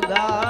God.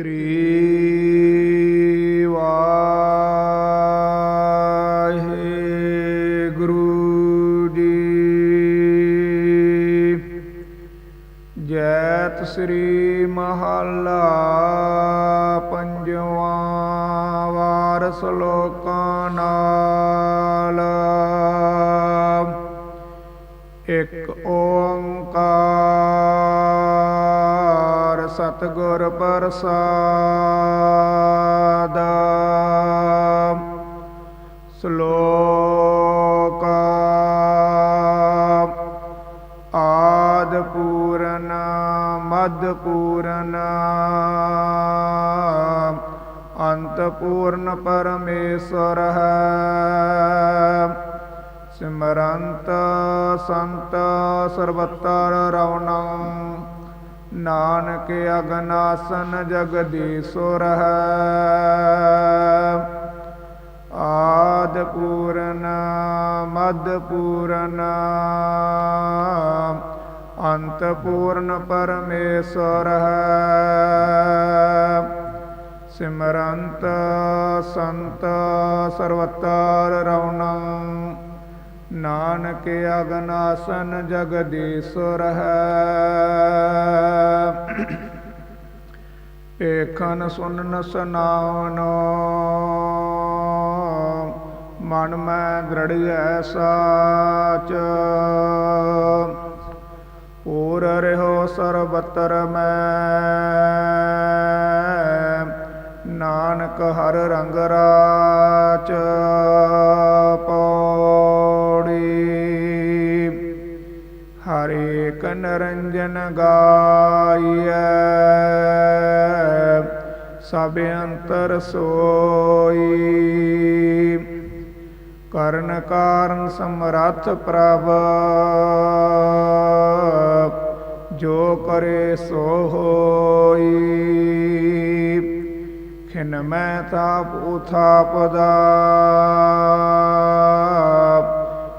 ਸ੍ਰੀ ਵਾਹਿਗੁਰੂ ਜੀ ਜੈਤ ਸ੍ਰੀ ਮਹੱਲਾ ਪੰਜਵਾਂ ਵਾਰਸ ਲੋਕਾਂ ਨਾਲ। ਇੱਕ ਓ ਸਤਿਗੁਰ ਪ੍ਰਸਾਦ। ਸ਼ਲੋਕ ਆਦ ਪੂਰਨ ਮਦ ਪੂਰਨ। ਅੰਤ ਪੂਰਨ ਪਰਮੇਸ਼ਰ ਹੈ। ਸਿਮਰੰਤ ਸੰਤ ਸਰਬਤਰ ਰਵਣੰ ਨਾਨਕ ਅਗਨਾਸਨ ਜਗਦੀਸ਼ੁਰ ਹੈ ਆਦ ਪੂਰਨ, ਮਦ ਪੂਰਨ, ਅੰਤ ਪੂਰਨ ਪਰਮੇਸ਼ਰ ਹੈ ਸਿਮਰੰਤ ਸੰਤ ਸਰਵਤਰ ਰਵਣੰ ਨਾਨਕ ਅਗਨਾਸਨ ਜਗਦੀਸ਼ੁਰ ਹੈ। ਏਖਨ ਸੁਨਨ ਸੁਨਾਵਨੋ, ਮਨ ਮੈਂ ਦ੍ਰਿੜਿਐ ਸਾਚ। ਪੂਰ ਰਹਿਓ ਸਰਬਤਰ ਮੈਂ, ਨਾਨਕ ਹਰ ਰੰਗ ਰਾਚ। ਹਰੇ ਰੰਜਨ ਗਾਈਐ। ਸਭ ਅੰਤਰ ਸੋਈ। ਕਰਨ ਕਾਰਨ ਸਮਰੱਥ ਪ੍ਰਭ। ਜੋ ਕਰੇ ਸੋ ਹੋਈ। ਖਿਨ ਮੈਂ ਤਾਪ ਉਥਾਪਦਾ।